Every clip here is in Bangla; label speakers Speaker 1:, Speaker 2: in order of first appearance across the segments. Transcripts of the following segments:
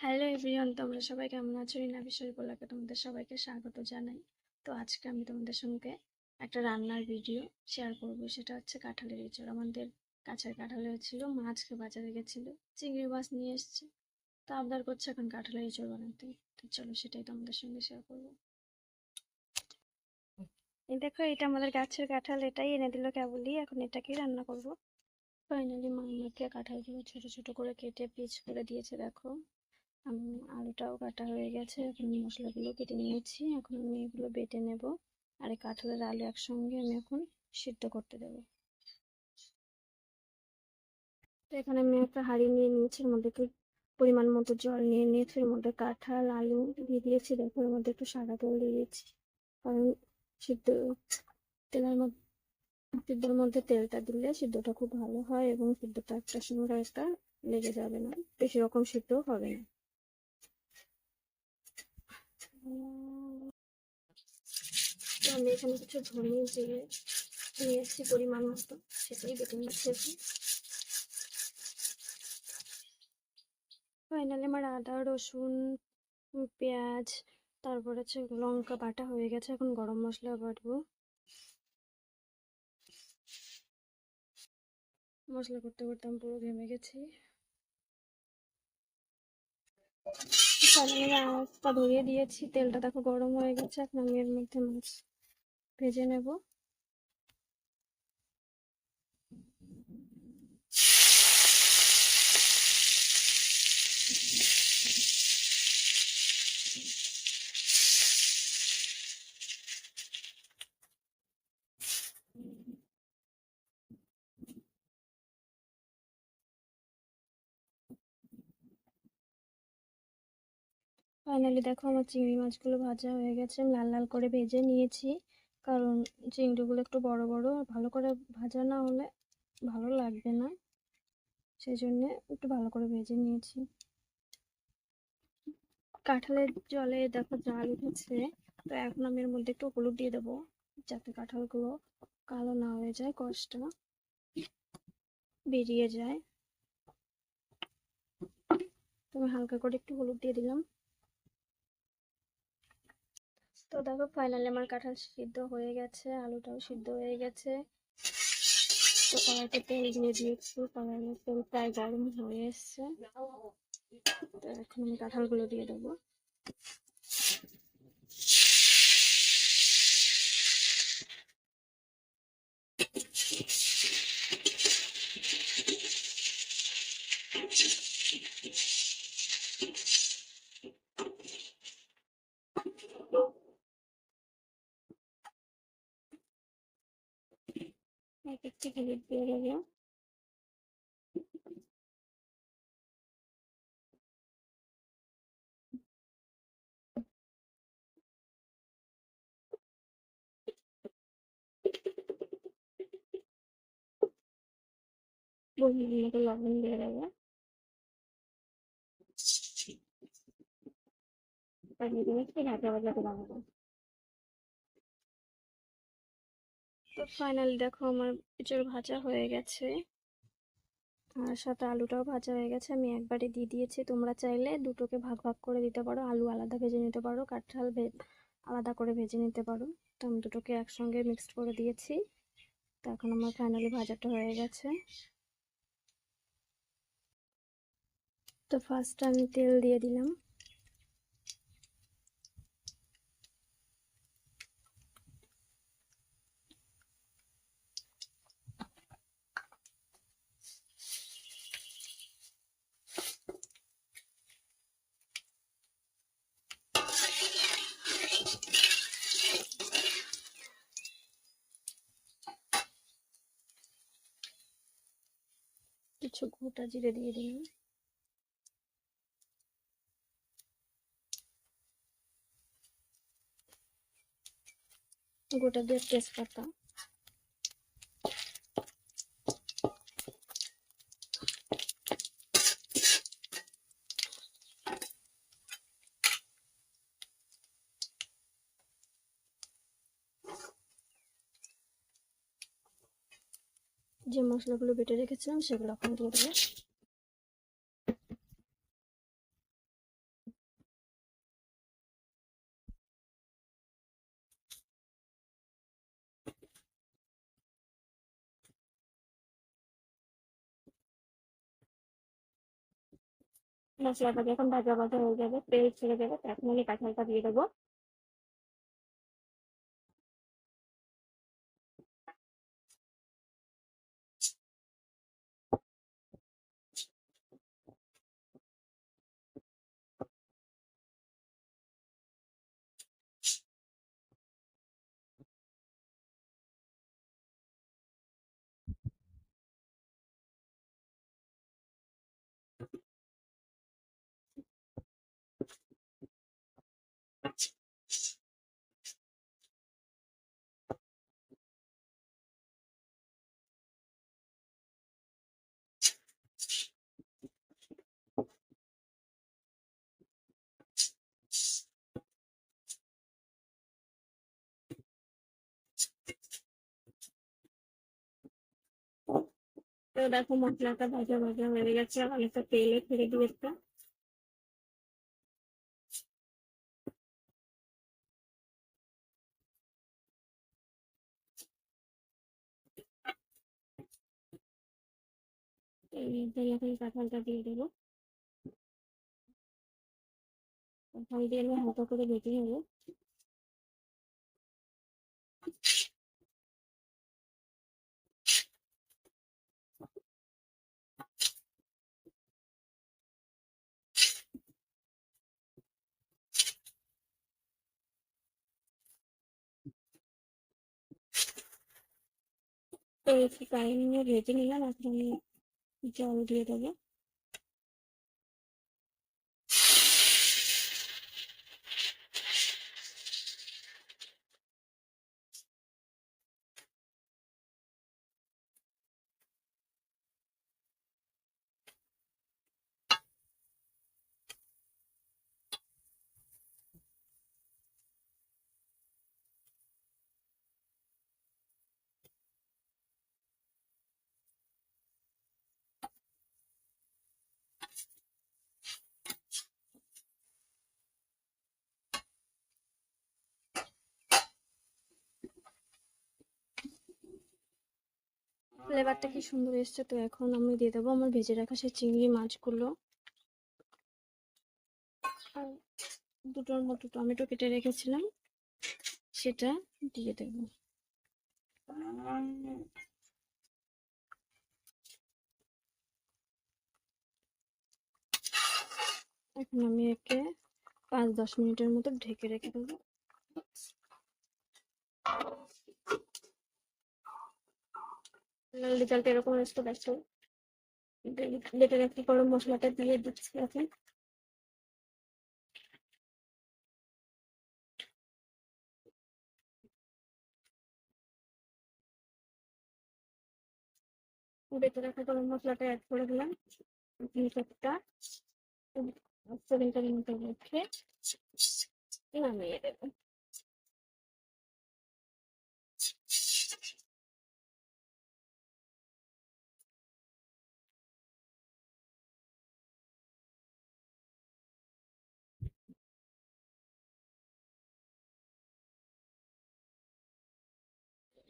Speaker 1: হ্যালো এভরিওয়ান তোমরা সবাই কেমন আছো? রিনা বিষয় বলাকে তোমাদের সবাইকে স্বাগত জানাই। তো আজকে আমি তোমাদের সঙ্গে একটা রান্নার ভিডিও শেয়ার করব। সেটা হচ্ছে কাঁঠালের এঁচড়। আমাদের কাছের কাঁঠাল হয়েছিল মাছকে বাজারে গেছিল, চিংড়ি মাছ নিয়ে এসছে। তো আবদার করছে এখন কাঁঠালের এঁচড় বানাতে। তো চলো সেটাই তোমাদের সঙ্গে শেয়ার করব। দেখো, এটা আমাদের গাছের কাঁঠাল, এটাই এনে দিল কেবলই। এখন এটাকেই রান্না করব। ফাইনালি মা আমাকে কাঁঠালগুলো ছোট ছোট করে কেটে পিচ করে দিয়েছে, দেখো। আলুটাও কাটা হয়ে গেছে, এখন মশলাগুলো কেটে নিয়েছি, এখন আমি এগুলো বেটে নেব। আর এই কাঁঠালের আলু একসঙ্গে আমি এখন সিদ্ধ করতে দেব। তো এখানে আমি একটা হাঁড়ি নিয়ে নিয়েছি, এর মধ্যে একটু পরিমাণ মতো জল নিয়ে নিয়েছি, এর মধ্যে কাঁঠাল, আলু দিয়ে দিয়েছি দেখো এর মধ্যে একটু সাদা তেল দিয়ে দিয়েছি। কারণ সিদ্ধ তেলের মধ্যে, সিদ্ধর মধ্যে তেলটা দিলে সিদ্ধটা খুব ভালো হয় এবং সিদ্ধটা একটা সঙ্গে একটা লেগে যাবে না, বেশি রকম সিদ্ধ হবে না। তো আমি এখানে কিছু ধনে জিরে নিয়ে এসেছি পরিমাণ মতো, সেটাই বেটে নিচ্ছি ফাইনালি আমার আদা, রসুন, পেঁয়াজ, তারপর হচ্ছে লঙ্কা বাটা হয়ে গেছে, এখন গরম মশলা বাটবো। মশলা করতে করতে আমি পুরো ঘেমে গেছি। মাছটা ধরিয়ে দিয়েছি। তেলটা দেখো গরম হয়ে গেছে, এখন আমি এর মধ্যে মাছ ভেজে নেব। ফাইনালি দেখো আমার চিংড়ি মাছগুলো ভাজা হয়ে গেছে। লাল লাল করে ভেজে নিয়েছি। কারণ চিংড়িগুলো একটু বড় বড়, ভালো করে ভাজা না হলে ভালো লাগবে না। সেই জন্যে একটু ভালো করে ভেজে নিয়েছি। কাঁঠালের জলে দেখো জাল উঠেছে। তো এখন আমি এর মধ্যে একটু হলুদ দিয়ে দেবো, যাতে কাঁঠালগুলো কালো না হয়ে যায় কষ্টটা বেরিয়ে যায়। তো আমি হালকা করে একটু হলুদ দিয়ে দিলাম। তো দেখো ফাইনালি আমার কাঁঠাল সিদ্ধ হয়ে গেছে, আলুটাও সিদ্ধ হয়ে গেছে। তো কড়াইতে তেল দিয়ে দিয়েছি, কড়াইয়ের তেল প্রায় গরম হয়ে এসছে। তো এখন আমি কাঁঠালগুলো দিয়ে দেবো। এক একটি হলুদ দিয়ে দেবো পরিমাণ মতো লবণ দিয়ে দেবো আর দিয়ে দেবো একটু ভাজা ভাজা করে নেব তো ফাইনালি দেখো আমার এঁচড় ভাজা হয়ে গেছে। আর সাথে আলুটাও ভাজা হয়ে গেছে। আমি একবারে দিয়ে দিয়েছি। তোমরা চাইলে দুটোকে ভাগ ভাগ করে দিতে পারো। আলু আলাদা ভেজে নিতে পারো, কাঁঠাল আলাদা করে ভেজে নিতে পারো। তো আমি দুটোকে একসঙ্গে মিক্সড করে দিয়েছি। তো এখন আমার ফাইনালি ভাজাটা হয়ে গেছে। তো ফার্স্ট আমি তেল দিয়ে দিলাম। কিছু গোটা জিরে দিয়ে দিন গোটা দিয়ে তেজপাতা। যে মশলাগুলো বেটে রেখেছিলাম, সেগুলো এখন দিয়ে দেবো। মশলাটাকে এখন ভাজা ভাজা হয়ে যাবে, তেল ছেড়ে দেবে এখন আমি কাঁচা দিয়ে দেবো। তো দেখো মশলাটা ভাজা ভাজা হয়ে গেছে আর অনেকটা তেলে ছেড়ে দিয়েছে এই এখন দিয়ে দেবো কাঁঠাল দিয়ে করে ভেজে নেব তো একটু টাইম নিয়ে ভেজে নিলাম, এখন জল দিয়ে দেবো। ফ্লেভারটা কি সুন্দর এসছে তো এখন আমি দিয়ে দেবো আমার ভেজে রাখা সেই চিংড়ি মাছগুলো। আর দুটোর মতো টমেটো কেটে রেখেছিলাম, সেটা দিয়ে দেব। এখন আমি একে পাঁচ দশ মিনিটের মতো ঢেকে রেখে দেবো। রেজাল্ট এরকম এসছে দেখছ বেটে রাখি গরম মশলাটা দিয়ে দিচ্ছি এখন। বেটে রাখা গরম মশলাটা অ্যাড করে দিলাম। একটা সেভেন্টার মতো রেখে নামিয়ে দেবো।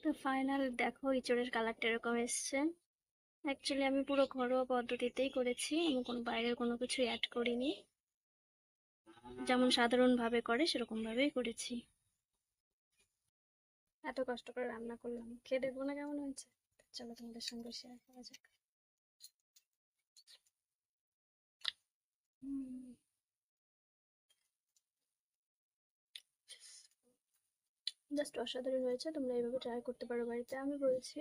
Speaker 1: তো ফাইনাল দেখো ইঁচড়ের কালারটা এরকম এসছে। অ্যাকচুয়ালি আমি পুরো ঘরোয়া পদ্ধতিতেই করেছি, আমি কোনো বাইরের কোনো কিছু অ্যাড করিনি। যেমন সাধারণভাবে করে, সেরকমভাবেই করেছি। এত কষ্ট করে রান্না করলাম, খেয়ে দেখব না কেমন হয়েছে? চলো তোমাদের সঙ্গে শেয়ার করা যাক। জাস্ট অসাধারণ হয়েছে, তোমরা এইভাবে ট্রাই করতে পারো বাড়িতে। আমি বলছি,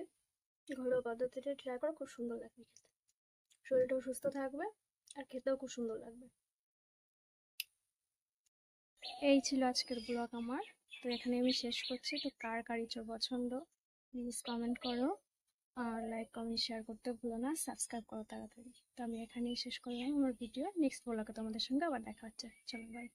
Speaker 1: ঘরোয়া পদ্ধতিতে ট্রাই করো, খুব সুন্দর লাগবে খেতে। শরীরটাও সুস্থ থাকবে আর খেতেও খুব সুন্দর লাগবে। এই ছিল আজকের ব্লগ আমার। তো এখানে আমি শেষ করছি। তো কার কার ইচ্ছা পছন্দ প্লিজ কমেন্ট করো। আর লাইক কমেন্ট শেয়ার করতে ভুলো না। সাবস্ক্রাইব করো তাড়াতাড়ি। তো আমি এখানেই শেষ করলাম আমার ভিডিও নেক্সট ব্লগে তোমাদের সঙ্গে আবার দেখা হচ্ছে। চলো বাই